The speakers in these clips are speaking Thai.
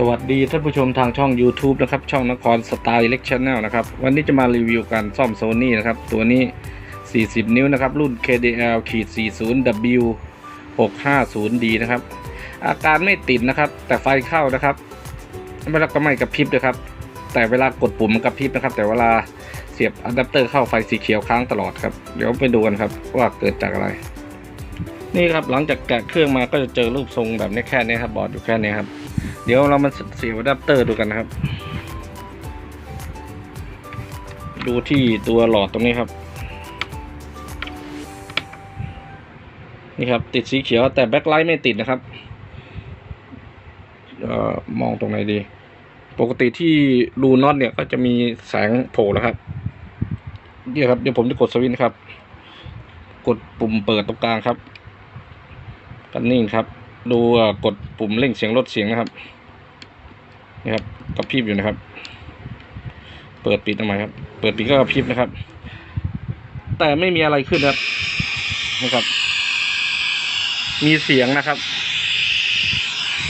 สวัสดีท่านผู้ชมทางช่อง YouTube นะครับ ช่องนครสไตล์เล็กชแนลนะครับ วันนี้จะมารีวิวการซ่อมโซนี่นะครับ ตัวนี้ 40 นิ้วนะครับ รุ่น KDL ขีด 40 W 650D นะครับ อาการไม่ติดนะครับ แต่ไฟเข้านะครับเวลาก็ไม่กระพริบนะครับ แต่เวลากดปุ่มมันกระพริบนะครับ แต่เวลาเสียบอะแดปเตอร์เข้าไฟสีเขียวค้างตลอดครับ เดี๋ยวไปดูกันครับว่าเกิดจากอะไร นี่ครับหลังจากแกะเครื่องมาก็จะเจอรูปทรงแบบนี้แค่นี้ครับบอร์ดอยู่แค่นี้ครับ เดี๋ยวเรามาเสียบอะแดปเตอร์ดูกันนะครับ ดูที่ตัวหลอดตรงนี้ครับนี่ครับ ติดสีเขียวแต่แบ็คไลท์ไม่ติดนะครับออมองตรงไหนดี ปกติที่รูน็อตเนี่ยก็จะมีแสงโผล่แล้วครับนี่ครับเดี๋ยวผมจะกดสวิตช์นะครับ กดปุ่มเปิดตรงกลางครับกันนิ่งครับ ดูกดปุ่มเร่งเสียงลดเสียงนะครับนี่ครับกระพริบอยู่นะครับ เปิดปิดทำไมครับ เปิดปิดก็กระพริบนะครับ แต่ไม่มีอะไรขึ้นครับนะครับ มีเสียงนะครับ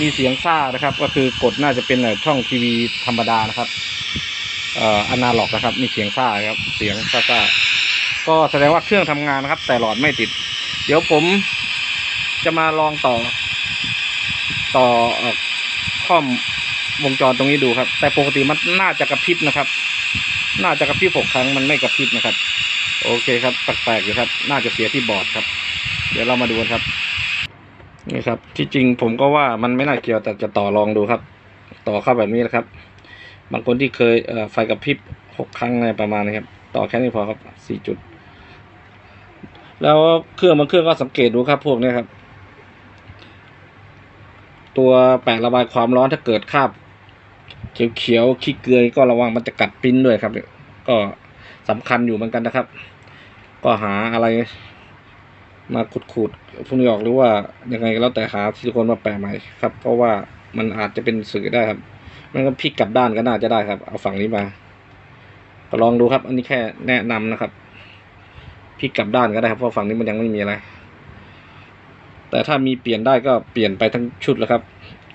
มีเสียงซ่านะครับ ก็คือกดน่าจะเป็นเอ่อช่องทีวีธรรมดานะครับเอ่ออนาล็อกนะครับ มีเสียงซ่าครับ เสียงซ่าๆก็แสดงว่าเครื่องทำงานนะครับ แต่หลอดไม่ติด เดี๋ยวผมจะมาลองต่อ ต่อข้อมวงจรตรงนี้ดูครับ แต่ปกติมันน่าจะกระพริบนะครับ น่าจะกระพริบหกครั้งมันไม่กระพริบนะครับ โอเคครับแปลกๆอยู่ครับ น่าจะเสียที่บอร์ดครับ เดี๋ยวเรามาดูกันครับ นี่ครับ ที่จริงผมก็ว่ามันไม่น่าเกี่ยวแต่จะต่อลองดูครับ ต่อเข้าแบบนี้นะครับ บางคนที่เคยเไฟกระพริบหกครั้งอะไรประมาณนี้ครับ ต่อแค่นี้พอครับสี่จุด แล้วเครื่องบางเครื่องก็สังเกตดูครับพวกนี้ครับ ตัวแปะระบายความร้อนถ้าเกิดคราบเขียวๆขี้เกลือก็ระวังมันจะกัดปิ้นด้วยครับ ก็สำคัญอยู่เหมือนกันนะครับ ก็หาอะไร มาขูดๆพวกนี้ออกหรือว่ายังไงก็แล้วแต่หาซิลิโคนมาแปะใหม่ครับ เพราะว่ามันอาจจะเป็นสื่อได้ครับมันก็พลิกกลับด้านก็น่าจะได้ครับ เอาฝั่งนี้มาก็ลองดูครับ อันนี้แค่แนะนำนะครับพลิกกลับด้านก็ได้ครับเพราะฝั่งนี้มันยังไม่มีอะไร แต่ถ้ามีเปลี่ยนได้ก็เปลี่ยนไปทั้งชุดแล้วครับ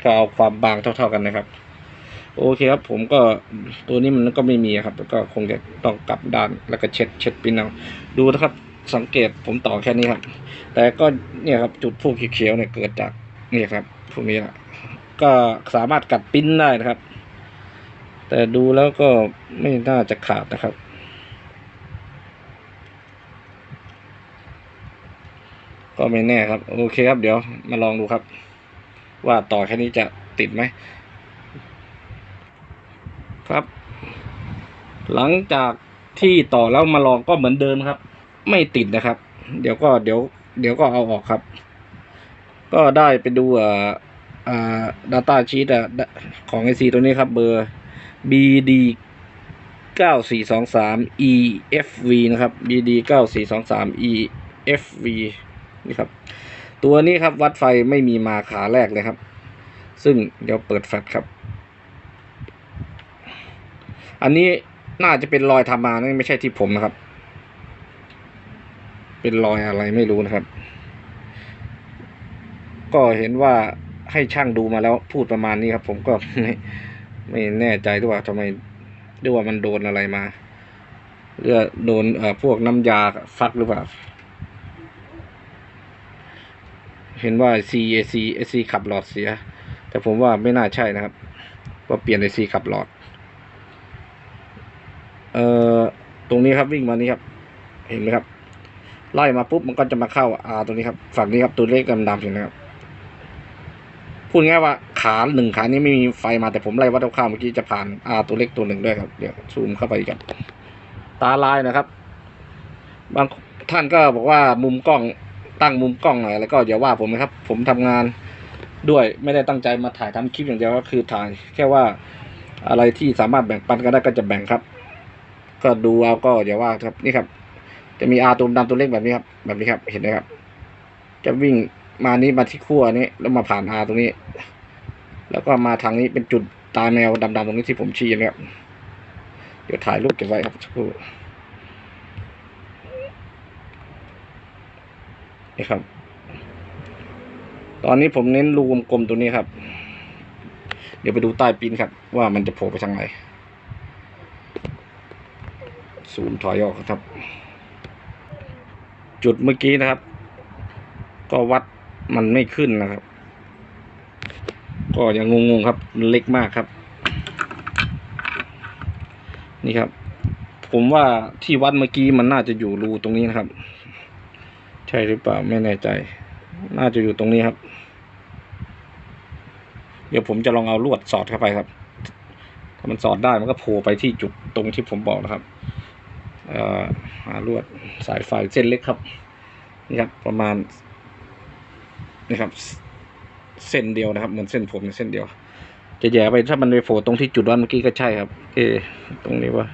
ก็เอาความบางเท่า ๆกันนะครับ โอเคครับ ผมก็ตัวนี้มันก็ไม่มีครับก็คงจะต้องกลับด้านแล้วก็เช็ดเช็ดปิ้นเอาดูนะครับสังเกตผมต่อแค่นี้ครับ แต่ก็เนี่ยครับจุดพวกเขียวเนี่ยเกิดจากนี่ครับพวกนี้ะก็สามารถกัดปิ้นได้นะครับ แต่ดูแล้วก็ไม่น่าจะขาดนะครับ ก็ไม่แน่ครับ โอเคครับ เดี๋ยวมาลองดูครับ ว่าต่อแค่นี้จะติดไหม ครับ หลังจากที่ต่อแล้วมาลองก็เหมือนเดิมครับ ไม่ติดนะครับ เดี๋ยวก็เดี๋ยว เดี๋ยวก็เอาออกครับ ก็ได้ไปดูอ่าอ่า data sheet อะของ IC ตัวนี้ครับ เบอร์ BD 9423 EFV นะครับ BD 9423 EFV นี่ครับ ตัวนี้ครับวัดไฟไม่มีมาขาแรกเลยครับ ซึ่งเดี๋ยวเปิดแฟลชครับ อันนี้น่าจะเป็นรอยทำมานะไม่ใช่ที่ผมนะครับ เป็นรอยอะไรไม่รู้นะครับ ก็เห็นว่าให้ช่างดูมาแล้วพูดประมาณนี้ครับ ผมก็ไม่ไม่แน่ใจด้วยว่าทำไมด้วยว่ามันโดนอะไรมาหรือโดนเอ่อพวกน้ำยาฟักหรือเปล่า เห็นว่า CAC AC ขับหลอดเสีย แต่ผมว่าไม่น่าใช่นะครับ ว่าเปลี่ยน AC ขับหลอด เอ่อ ตรงนี้ครับวิ่งมานี้ครับ เห็นไหมครับ ไล่มาปุ๊บมันก็จะมาเข้า R ตรงนี้ครับ ฝั่งนี้ครับตัวเลขดำๆเห็นไหมครับพูดง่ายว่าขาหนึ่งขานี้ไม่มีไฟมาแต่ผมไล่วัดคร่าวเมื่อกี้จะผ่าน R ตัวเล็กตัวหนึ่งด้วยครับเดี๋ยวซูมเข้าไปกับตาลายนะครับ บางท่านก็บอกว่ามุมกล้อง ตั้งมุมกล้องหน่อยแล้วก็อย่าว่าผมนะครับ ผมทำงานด้วยไม่ได้ตั้งใจมาถ่ายทำคลิปอย่างเดียวก็คือถ่าย แค่ว่าอะไรที่สามารถแบ่งปันกันได้ก็จะแบ่งครับ ก็ดูเอาก็อย่าว่าครับนี่ครับ จะมีอาตัวดำตัวเล็กแบบนี้ครับ แบบนี้ครับ เห็นไหมครับ จะวิ่งมานี้มาที่ขั้วนี้แล้วมาผ่านอาตรงนี้ แล้วก็มาทางนี้เป็นจุดตาแมวดำๆตรงนี้ที่ผมชี้นะครับเดี๋ยวถ่ายรูปเก็บไว้ครับสักครู่ นี่ครับ ตอนนี้ผมเน้นรูวงกลมตัวนี้ครับ เดี๋ยวไปดูใต้ปิ้นครับ ว่ามันจะโผล่ไปทางไหนศูนย์ถอยออกครับ จุดเมื่อกี้นะครับ ก็วัดมันไม่ขึ้นนะครับ ก็ยังงงๆครับเล็กมากครับ นี่ครับ ผมว่าที่วัดเมื่อกี้มันน่าจะอยู่รูตรงนี้นะครับ ช่หรือเปล่าไม่แน่ใจ น่าจะอยู่ตรงนี้ครับ เดี๋ยวผมจะลองเอาลวดสอดเข้าไปครับ ถ้ามันสอดได้มันก็โผล่ไปที่จุดตรงที่ผมบอกนะครับเอ่อหาลวดสายไฟเส้นเล็กครับ นี่ครับประมาณนี่ครับ เส้นเดียวนะครับ เหมือนเส้นผมเส้นเดียว จะแย่ไปถ้ามันไปโผล่ตรงที่จุดวัดเมื่อกี้ก็ใช่ครับ เอ ตรงนี้ว่า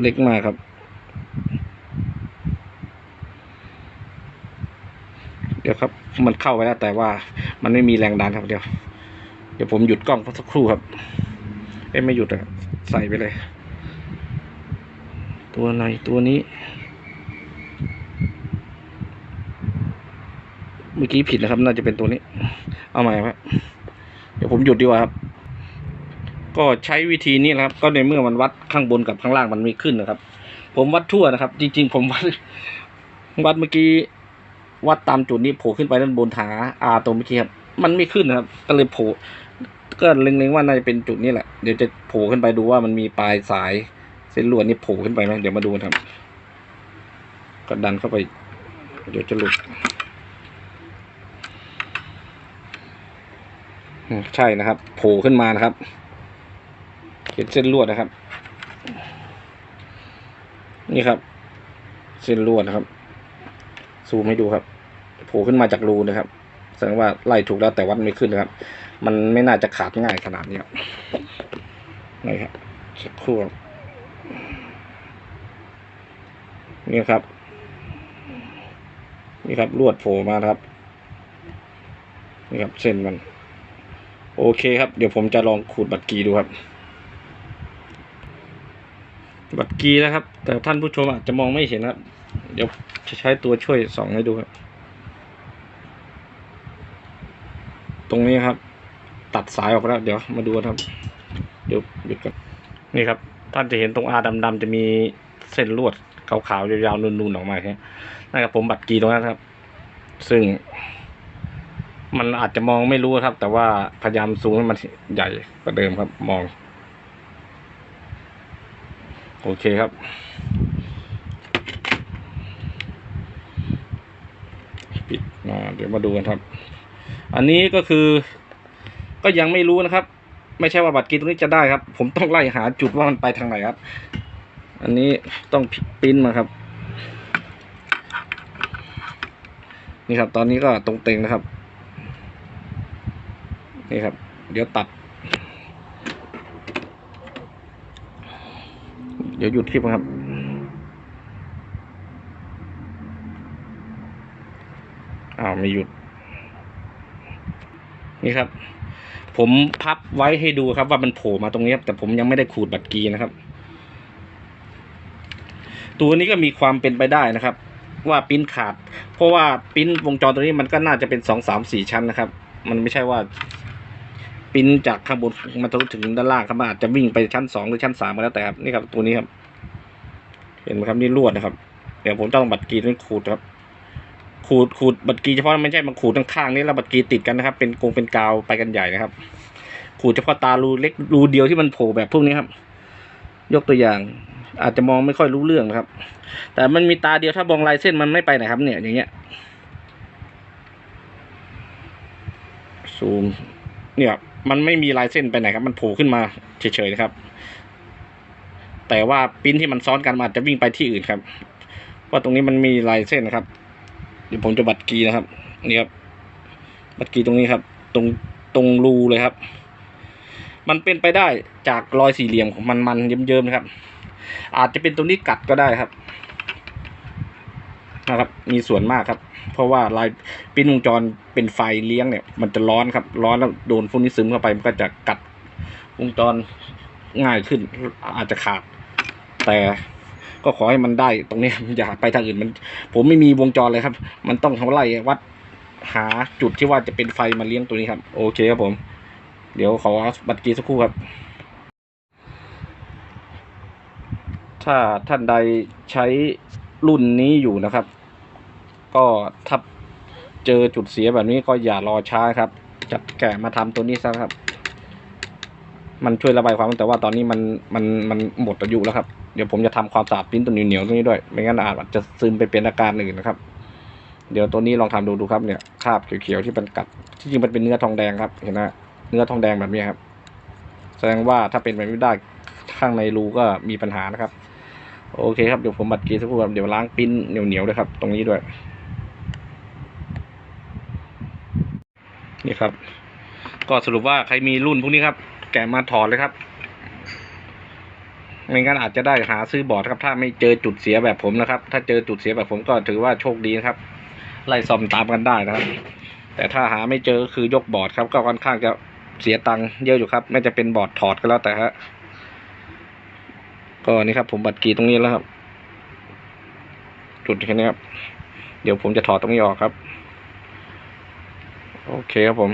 เล็กมากครับ เดี๋ยวครับ มันเข้าไปแล้วแต่ว่า มันไม่มีแรงดันครับ เดี๋ยว เดี๋ยวผมหยุดกล้องสักครู่ครับ เอ้ไม่หยุดอะใส่ไปเลย ตัวไหนตัวนี้ เมื่อกี้ผิดนะครับ น่าจะเป็นตัวนี้ เอาใหม่ครับ เดี๋ยวผมหยุดดีกว่าครับ ก็ใช้วิธีนี้นะครับ ก็ในเมื่อมันวัดข้างบนกับข้างล่างมันไม่ขึ้นนะครับ ผมวัดทั่วนะครับ จริง ๆ ผมวัดวัดเมื่อกี้วัดตามจุดนี้โผล่ขึ้นไปด้านบนฐานอาตรงเมื่อกี้ครับมันไม่ขึ้นนะครับ ก็เลยโผล่ก็เล็งๆว่าน่าจะเป็นจุดนี้แหละเดี๋ยวจะโผล่ขึ้นไปดูว่ามันมีปลายสายเส้นลวดนี่โผล่ขึ้นไปไหมเดี๋ยวมาดูครับก็ดันเข้าไป เดี๋ยวจะหลุดใช่นะครับ โผล่ขึ้นมานะครับ เห็นเส้นลวดนะครับ นี่ครับ เส้นลวดนะครับ ซูมให้ดูครับโผล่ขึ้นมาจากรูนะครับแสดงว่าไล่ถูกแล้วแต่วัดไม่ขึ้นนะครับ มันไม่น่าจะขาดง่ายขนาดนี้ครับนี่ครับสักครู่ครับนี่ครับ นี่ครับลวดโผล่มาครับ นี่ครับเส้นมัน โอเคครับ เดี๋ยวผมจะลองขูดบัตรกีดูครับ บัตรกีนะครับ แต่ท่านผู้ชมอาจจะมองไม่เห็นครับ เดี๋ยวจะใช้ตัวช่วยส่องให้ดูครับ ตรงนี้ครับ ตัดสายออกแล้ว เดี๋ยวมาดูครับ เดี๋ยวหยุดกันนี่ครับ ท่านจะเห็นตรงอาดำๆจะมีเส้นลวดขาวๆยาวๆนูนๆออกมาครับนั่นครับผมบัตรกีตรงนั้นครับ ซึ่ง มันอาจจะมองไม่รู้ครับ แต่ว่าพยายามซูมให้มันใหญ่กว่าเดิมครับ มอง โอเคครับ ปิดมาเดี๋ยวมาดูกันครับ อันนี้ก็คือ ก็ยังไม่รู้นะครับ ไม่ใช่ว่าบัตรกีตรงนี้จะได้ครับ ผมต้องไล่หาจุดว่ามันไปทางไหนครับ อันนี้ต้องปิ้นมาครับ นี่ครับ ตอนนี้ก็ตรงเต็งนะครับ นี่ครับ เดี๋ยวตัด ดี๋ยวหยุดคลิปครับ อ้าวไม่หยุด นี่ครับ ผมพับไว้ให้ดูครับว่ามันโผล่มาตรงนี้แต่ผมยังไม่ได้ขูดบัตรกีนะครับ ตัวนี้ก็มีความเป็นไปได้นะครับ ว่าปิ้นขาด เพราะว่าปิ้นวงจรตัวนี้มันก็น่าจะเป็นสองสามสี่ชั้นนะครับ มันไม่ใช่ว่าปิ้นจากข้างบนมาทะลุถึงด้านล่างครับอาจจะวิ่งไปชั้นสองหรือชั้นสามก็แล้วแต่ครับนี่ครับตัวนี้ครับ เห็นไหมครับนี่ลวดนะครับ เดี๋ยวผมต้องบัตรกีนี่ขูดครับ ขูดขูดบัตรกีเฉพาะไม่ใช่มาขูดข้างๆนี่แล้วบัตรกีติดกันนะครับ เป็นกงเป็นกาวไปกันใหญ่นะครับ ขูดเฉพาะตารูเล็กรูเดียวที่มันโผล่แบบพวกนี้ครับ ยกตัวอย่าง อาจจะมองไม่ค่อยรู้เรื่องนะครับ แต่มันมีตาเดียวถ้ามองลายเส้นมันไม่ไปไหนครับ เนี่ยอย่างเงี้ยซูมเนี่ยมันไม่มีลายเส้นไปไหนครับ มันโผล่ขึ้นมาเฉยๆนะครับ แต่ว่าปิ้นที่มันซ้อนกันมันอาจจะวิ่งไปที่อื่นครับเพราะตรงนี้มันมีลายเส้นนะครับ เดี๋ยวผมจะบัตรกีนะครับ นี่ครับ บัตรกีตรงนี้ครับ ตรงตรงรูเลยครับ มันเป็นไปได้จากรอยสี่เหลี่ยมของมันมันเยิ้มๆนะครับ อาจจะเป็นตรงนี้กัดก็ได้ครับนะครับ มีส่วนมากครับ เพราะว่าลายปิ้นวงจรเป็นไฟเลี้ยงเนี่ย มันจะร้อนครับ ร้อนแล้วโดนพวกนี้ซึมเข้าไปมันก็จะกัดวงจรง่ายขึ้นอาจจะขาด แต่ก็ขอให้มันได้ตรงนี้อย่าไปทางอื่นมัน ผมไม่มีวงจรเลยครับ มันต้องทำไล่วัดหาจุดที่ว่าจะเป็นไฟมาเลี้ยงตัวนี้ครับ โอเคครับผม เดี๋ยวขอบัตรกีสักครู่ครับ ถ้าท่านใดใช้รุ่นนี้อยู่นะครับ ก็ถ้าเจอจุดเสียแบบนี้ก็อย่ารอช้าครับ จัดแกะมาทำตัวนี้ซะครับ มันช่วยระบายความแต่ว่าตอนนี้มันมันมันหมดอายุแล้วครับ เดี๋ยวผมจะทำความสะอาดปิ้นตัวเหนียวๆตรงนี้ด้วย ไม่งั้นอาจจะซึมไปเป็นอาการอื่นนะครับ เดี๋ยวตัวนี้ลองทำดูดูครับเนี่ยคราบเขียวๆที่มันกัด ที่จริงมันเป็นเนื้อทองแดงครับ เห็นไหมเนื้อทองแดงแบบนี้ครับ แสดงว่าถ้าเป็นไปไม่ได้ข้างในรูก็มีปัญหานะครับ โอเคครับเดี๋ยวผมบัดกีสักครู่ครับเดี๋ยวล้างปิ้นเหนียวๆด้วยครับ ตรงนี้ด้วย นี่ครับ ก็สรุปว่าใครมีรุ่นพวกนี้ครับ แกะมาถอดเลยครับ ไม่งั้นอาจจะได้หาซื้อบอร์ดครับ ถ้าไม่เจอจุดเสียแบบผมนะครับ ถ้าเจอจุดเสียแบบผมก็ถือว่าโชคดีครับ ไล่ซ่อมตามกันได้นะครับ แต่ถ้าหาไม่เจอก็คือยกบอร์ดครับ ก็ค่อนข้างจะเสียตังค์เยอะอยู่ครับ ไม่จะเป็นบอร์ดถอดก็แล้วแต่ฮะก็นี่ครับ ผมบัตรกีตรงนี้แล้วครับ จุดแค่นี้ครับ เดี๋ยวผมจะถอดตรงนี้ออกครับ โอเคครับผม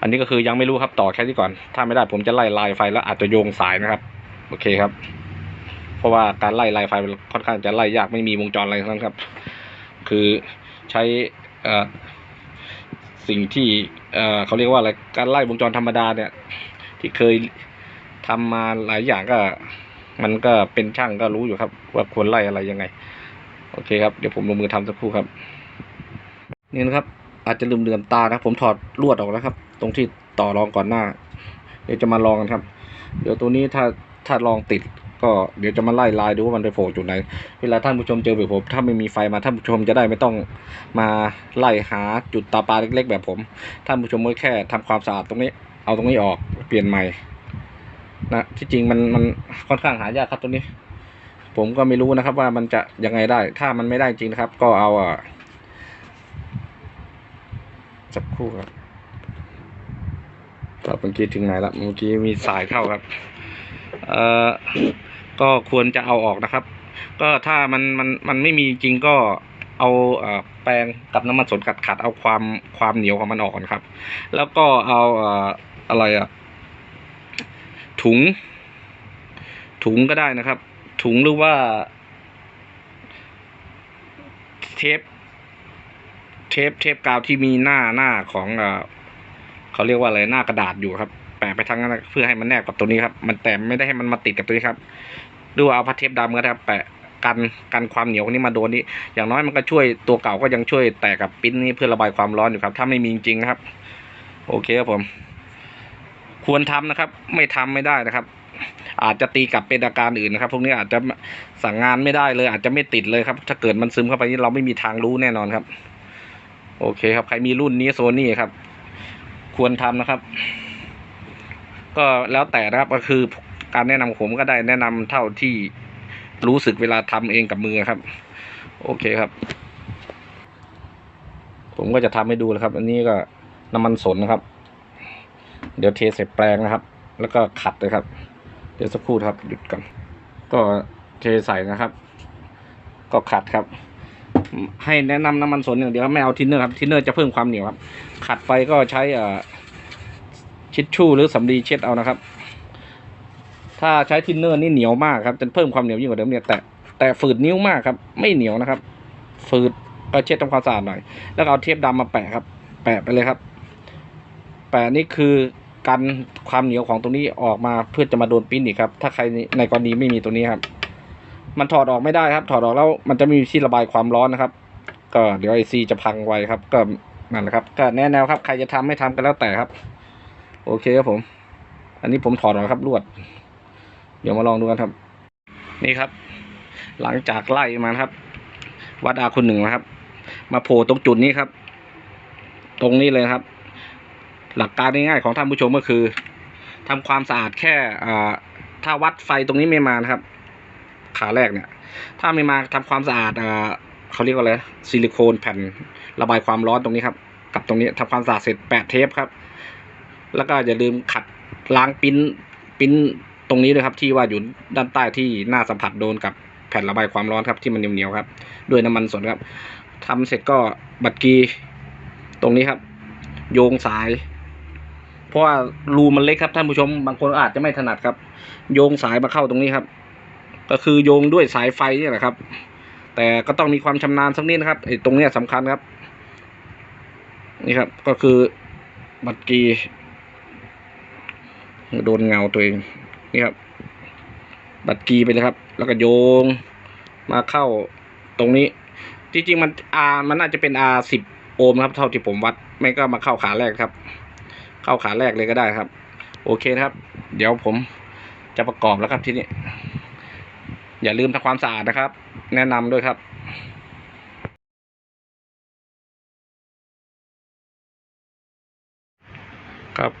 อันนี้ก็คือยังไม่รู้ครับต่อแค่นี้ก่อน ถ้าไม่ได้ผมจะไล่ลายไฟแล้วอาจจะโยงสายนะครับ โอเคครับ เพราะว่าการไล่ลายไฟมันค่อนข้างจะไล่ยากไม่มีวงจรอะไรทั้งนั้นครับ คือใช้สิ่งที่เขาเรียกว่าอะไรการไล่วงจรธรรมดาเนี่ย ที่เคยทำมาหลายอย่างก็ มันก็เป็นช่างก็รู้อยู่ครับ ว่าควรไล่อะไรยังไง โอเคครับเดี๋ยวผมลงมือทำสักครู่ครับนี่นะครับ อาจจะลืมเดือมตานะผมถอดลวดออกแล้วครับ ตรงที่ต่อรองก่อนหน้า เดี๋ยวจะมาลองกันครับ เดี๋ยวตัวนี้ถ้า ถ้าลองติดก็เดี๋ยวจะมาไล่ลายดูว่ามันไปโผล่จุดไหน เวลาท่านผู้ชมเจอแบบผม ถ้าไม่มีไฟมาท่านผู้ชมจะได้ไม่ต้องมาไล่หาจุดตาปลาเล็ก ๆ แบบผม ท่านผู้ชมก็แค่ทำความสะอาดตรงนี้ เอาตรงนี้ออกเปลี่ยนใหม่นะที่จริงมันมันค่อนข้างหายากครับตัวนี้ ผมก็ไม่รู้นะครับว่ามันจะยังไงได้ ถ้ามันไม่ได้จริงนะครับ ก็เอาอะสักครู่ครับครับเมื่อกี้ถึงไหนละเมื่อกี้มีสายเข้าครับ เอ่อก็ควรจะเอาออกนะครับ ก็ถ้ามันมันมันไม่มีจริงก็เอาเอ่อแปรงกับน้ำมันสนขัดขัดเอาความความเหนียวของมันออกก่อนครับ แล้วก็เอาเอ่ออะไรอะถุง ถุงก็ได้นะครับ ถุงหรือว่า เทป เทปเทปกาวที่มีหน้าหน้าของเขาเรียกว่าอะไรหน้ากระดาษอยู่ครับ แปะไปทั้งนั้นเพื่อให้มันแนบกับตัวนี้ครับ มันแต่ไม่ได้ให้มันมาติดกับตัวนี้ครับหรือว่าเอาพัดเทปดำก็ได้ครับแปะกันกันความเหนียวนี้มาโดนนี้ อย่างน้อยมันก็ช่วยตัวเก่าก็ยังช่วยแตกกับปิ้นนี้เพื่อระบายความร้อนอยู่ครับ ถ้าไม่มีจริงๆนะครับ โอเคครับผม ควรทำนะครับ ไม่ทำไม่ได้นะครับ อาจจะตีกลับเป็นอาการอื่นนะครับ พวกนี้อาจจะสั่งงานไม่ได้เลย อาจจะไม่ติดเลยครับ ถ้าเกิดมันซึมเข้าไปนี่เราไม่มีทางรู้แน่นอนครับ โอเคครับ ใครมีรุ่นนี้โซนี่ครับ ควรทำนะครับ ก็แล้วแต่นะครับก็คือการแนะนำของผมก็ได้แนะนำเท่าที่รู้สึกเวลาทำเองกับมือครับ โอเคครับ ผมก็จะทำให้ดูนะครับ อันนี้ก็น้ำมันสนนะครับ เดี๋ยวเทใส่แปรงนะครับ แล้วก็ขัดเลยครับ เดี๋ยวสักครู่ครับหยุดก่อนก็เทใส่นะครับ ก็ขัดครับให้แนะนำน้ำมันสนอย่างเดียวไม่เอาทินเนอร์ครับทินเนอร์จะเพิ่มความเหนียวครับ ขัดไปก็ใช้อ่อ ชิชชู่หรือสำลีเช็ดเอานะครับ ถ้าใช้ทินเนอร์นี่เหนียวมากครับจะเพิ่มความเหนียวยิ่งกว่าเดิมเนี่ยแต่แต่ฝืดนิ้วมากครับ ไม่เหนียวนะครับ ฝืดก็เช็ดทำความสะอาดหน่อย แล้วเอาเทปดำมาแปะครับ แปะไปเลยครับ แปะนี่คือกันความเหนียวของตรงนี้ออกมาเพื่อจะมาโดนปิ้นอีกครับ ถ้าใครในกรณีไม่มีตัวนี้ครับ มันถอดออกไม่ได้ครับ ถอดออกแล้วมันจะมีที่ระบายความร้อนนะครับ ก็เดี๋ยวไอซีจะพังไวครับ ก็นั่นแหละครับ ก็แนะแนวครับ ใครจะทำไม่ทำก็แล้วแต่ครับ โอเคครับผม อันนี้ผมถอดออกครับลวด เดี๋ยวมาลองดูกันครับ นี่ครับ หลังจากไล่มาครับ วัดอาคุณหนึ่งนะครับ มาโผล่ตรงจุดนี้ครับ ตรงนี้เลยครับ หลักการง่ายๆของท่านผู้ชมก็คือทำความสะอาดแค่อ่าถ้าวัดไฟตรงนี้ไม่มานะครับ ขาแรกเนี่ย ถ้าไม่มาทำความสะอาดอ่าเขาเรียกว่าอะไรซิลิโคนแผ่นระบายความร้อนตรงนี้ครับ กับตรงนี้ทำความสะอาดเสร็จแปดเทปครับ แล้วก็อย่าลืมขัดล้างปิ้นปิ้นตรงนี้ด้วยครับที่ว่าอยู่ด้านใต้ที่หน้าสัมผัสโดนกับแผ่นระบายความร้อนครับที่มันเหนียวๆครับ ด้วยน้ำมันสดครับทำเสร็จก็บัดกีตรงนี้ครับ โยงสาย เพราะว่ารูมันเล็กครับท่านผู้ชม บางคนอาจจะไม่ถนัดครับ โยงสายมาเข้าตรงนี้ครับ ก็คือโยงด้วยสายไฟนี่แหละครับ แต่ก็ต้องมีความชำนาญสักนิดนะครับไอ้ตรงเนี้ยสำคัญครับ นี่ครับ ก็คือบัตรกี โดนเงาตัวเองนี่ครับ บัตรกีไปเลยครับ แล้วก็โยง มาเข้าตรงนี้ จริงๆมัน R มันน่าจะเป็น R สิบโอห์มครับ เท่าที่ผมวัด ไม่ก็มาเข้าขาแรกครับ เข้าขาแรกเลยก็ได้ครับ โอเคนะครับ เดี๋ยวผมจะประกอบแล้วครับที่นี่อย่าลืมทำความสะอาดนะครับ แนะนำด้วยครับครับ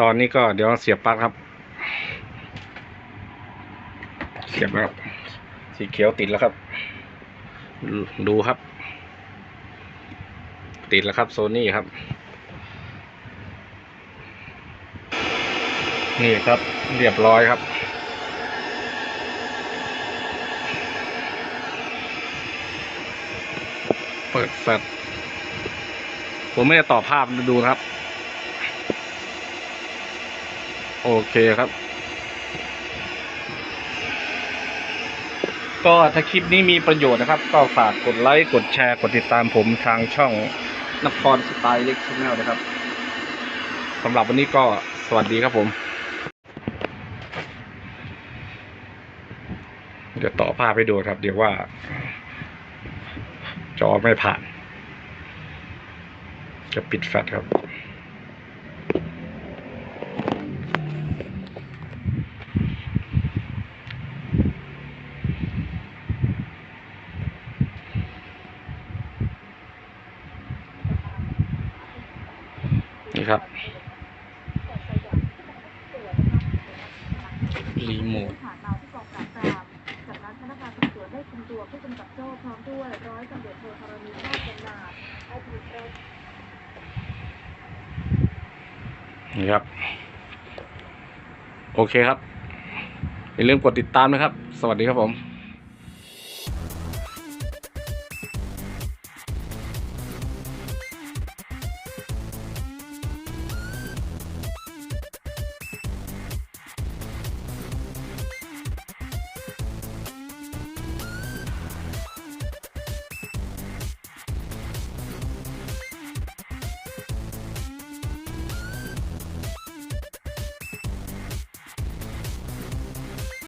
ตอนนี้ก็เดี๋ยวเสียบปลั๊กครับ เสียบแล้วครับสีเขียวติดแล้วครับดูดูครับ ติดแล้วครับโซนี่ครับ นี่ครับเรียบร้อยครับเปิดแฟลชผมไม่ได้ต่อภาพดูนะครับ โอเคครับ ก็ถ้าคลิปนี้มีประโยชน์นะครับ ก็ฝากกดไลค์กดแชร์กดติดตามผมทางช่องนครสไตล์เล็กชแนลนะครับสำหรับวันนี้ก็สวัสดีครับผม เดี๋ยวต่อภาพให้ดูครับ เดี๋ยวว่า จอไม่ผ่าน จะปิดแฟลชครับ นี่ครับ รีโมท ผ่านมาที่กองปราบปรามจากนั้นพนักงานสอบสวนได้คุมตัวผู้กำกับโจ้พร้อมด้วยร้อยตำรวจโทธรณีนาฏกันนาอดีตรอง นี่ครับ โอเคครับ อย่าลืมกดติดตามนะครับ สวัสดีครับผม